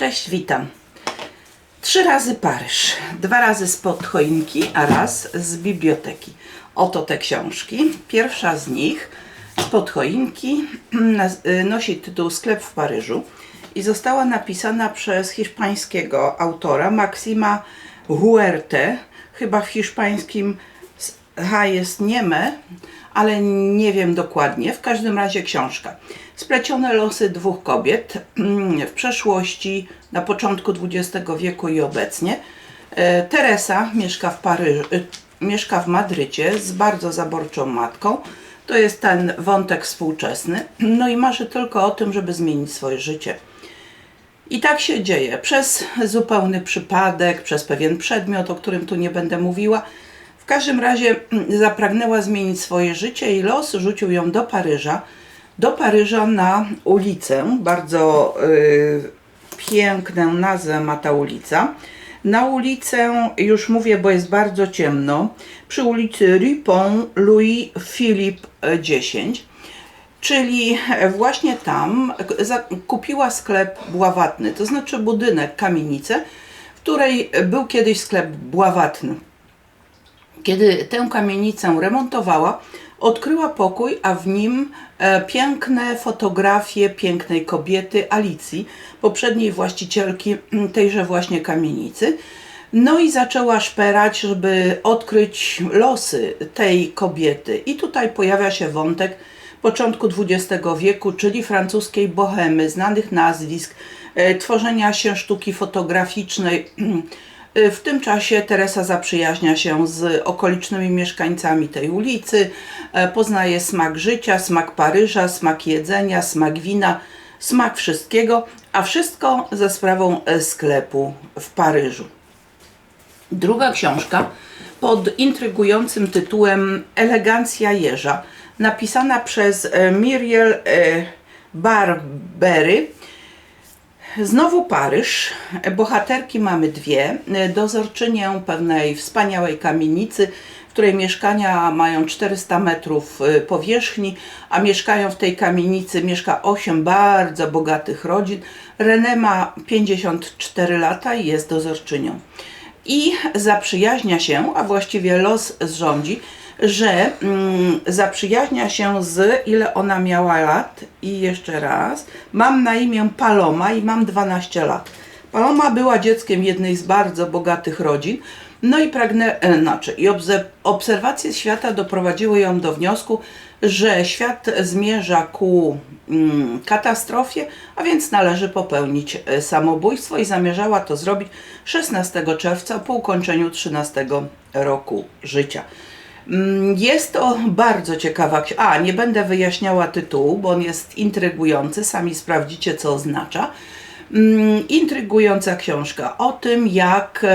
Cześć, witam. Trzy razy Paryż, dwa razy spod choinki, a raz z biblioteki. Oto te książki. Pierwsza z nich spod choinki y, nosi tytuł Sklep w Paryżu i została napisana przez hiszpańskiego autora Maxima Huerte. Chyba w hiszpańskim H jest nieme, ale nie wiem dokładnie. W każdym razie książka. Splecione losy dwóch kobiet mm, w przeszłości, na początku XX wieku i obecnie. E, Teresa mieszka w Paryżu, e, mieszka w Madrycie z bardzo zaborczą matką. To jest ten wątek współczesny. No i marzy tylko o tym, żeby zmienić swoje życie. I tak się dzieje. Przez zupełny przypadek, przez pewien przedmiot, o którym tu nie będę mówiła. Każdym razie mm, zapragnęła zmienić swoje życie i los rzucił ją do Paryża. Do Paryża na ulicę. Bardzo y, piękną nazwę ma ta ulica. Na ulicę, już mówię, bo jest bardzo ciemno, przy ulicy Ripon Louis Philippe e, 10 czyli właśnie tam kupiła sklep bławatny, to znaczy budynek, kamienicę, w której był kiedyś sklep bławatny. Kiedy tę kamienicę remontowała, odkryła pokój, a w nim e, piękne fotografie pięknej kobiety Alicji, poprzedniej właścicielki mm, tejże właśnie kamienicy. No i zaczęła szperać, żeby odkryć losy tej kobiety. I tutaj pojawia się wątek początku XX wieku, czyli francuskiej bohemy, znanych nazwisk, e, tworzenia się sztuki fotograficznej. E, W tym czasie Teresa zaprzyjaźnia się z okolicznymi mieszkańcami tej ulicy, e, poznaje smak życia, smak Paryża, smak jedzenia, smak wina, smak wszystkiego, a wszystko ze sprawą e, sklepu w Paryżu. Druga książka pod intrygującym tytułem Elegancja Jeża, napisana przez e, Miriel Barbery. Znowu Paryż. Bohaterki mamy dwie. Dozorczynię pewnej wspaniałej kamienicy, w której mieszkania mają 400 metrów y, powierzchni, a mieszkają w tej kamienicy, mieszka 8 bardzo bogatych rodzin. René ma 54 lata i jest dozorczynią. I zaprzyjaźnia się, a właściwie los zrządzi, że mm, zaprzyjaźnia się z, ile ona miała lat, i jeszcze raz, mam na imię Paloma i mam 12 lat. Paloma była dzieckiem jednej z bardzo bogatych rodzin, no i pragnę, e, znaczy, i obserwacje świata doprowadziły ją do wniosku, że świat zmierza ku mm, katastrofie, a więc należy popełnić e, samobójstwo i zamierzała to zrobić 16 czerwca po ukończeniu 13 roku życia. Mm, Jest to bardzo ciekawa książka. A, nie będę wyjaśniała tytułu, bo on jest intrygujący, sami sprawdzicie, co oznacza. Mm, Intrygująca książka o tym, jak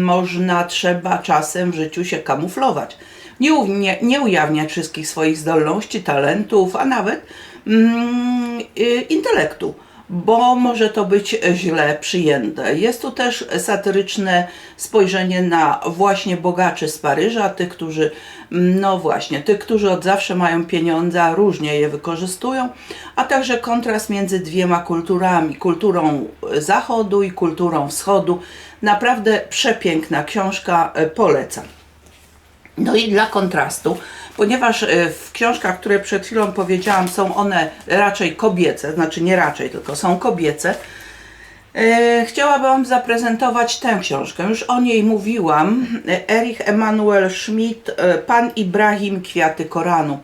można, trzeba czasem w życiu się kamuflować. Nie, nie, nie ujawniać wszystkich swoich zdolności, talentów, a nawet mm, y, intelektu, bo może to być źle przyjęte. Jest tu też satyryczne spojrzenie na właśnie bogaczy z Paryża, tych, którzy, mm, no właśnie, tych, którzy od zawsze mają pieniądze, a różnie je wykorzystują, a także kontrast między dwiema kulturami, kulturą zachodu i kulturą wschodu. Naprawdę przepiękna książka, polecam. No i dla kontrastu, ponieważ e, w książkach, które przed chwilą powiedziałam, są one raczej kobiece, znaczy nie raczej, tylko są kobiece, e, chciałabym Wam zaprezentować tę książkę. Już o niej mówiłam. Erich Emanuel Schmidt, e, Pan Ibrahim, Kwiaty Koranu.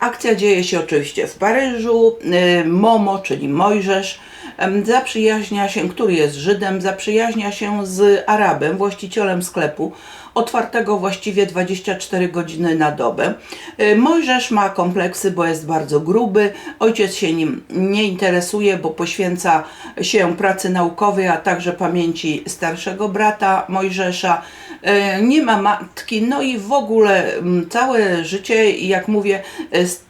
Akcja dzieje się oczywiście w Paryżu. Y, Momo, czyli Mojżesz, zaprzyjaźnia się, który jest Żydem, zaprzyjaźnia się z Arabem, właścicielem sklepu, otwartego właściwie 24 godziny na dobę. Y, Mojżesz ma kompleksy, bo jest bardzo gruby. Ojciec się nim nie interesuje, bo poświęca się pracy naukowej, a także pamięci starszego brata Mojżesza. Y, Nie ma matki, no i w ogóle mm, całe życie, jak mówię, y,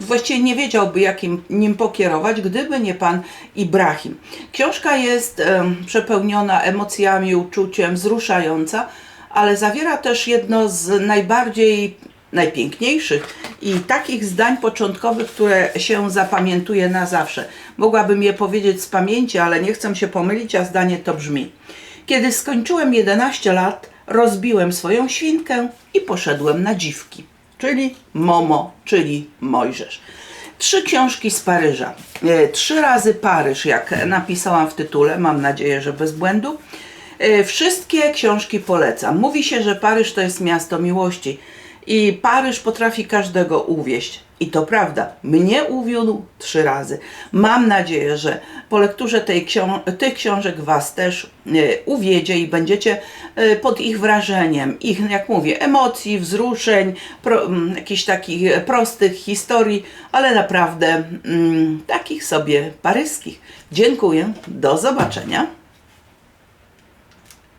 właściwie nie wiedziałby, jakim nim pokierować, gdyby nie pan Ibrahim. Książka jest przepełniona emocjami, uczuciem, wzruszająca, ale zawiera też jedno z najbardziej najpiękniejszych i takich zdań początkowych, które się zapamiętuje na zawsze. Mogłabym je powiedzieć z pamięci, ale nie chcę się pomylić, a zdanie to brzmi. Kiedy skończyłem 11 lat, rozbiłem swoją świnkę i poszedłem na dziwki, czyli Momo, czyli Mojżesz. Trzy książki z Paryża. E, Trzy razy Paryż, jak napisałam w tytule, mam nadzieję, że bez błędu. E, Wszystkie książki polecam. Mówi się, że Paryż to jest miasto miłości i Paryż potrafi każdego uwieść. I to prawda, mnie uwiódł trzy razy. Mam nadzieję, że po lekturze tej tych książek Was też e, uwiedzie i będziecie e, pod ich wrażeniem, ich, jak mówię, emocji, wzruszeń, pro, m, jakichś takich prostych historii, ale naprawdę mm, takich sobie paryskich. Dziękuję, do zobaczenia.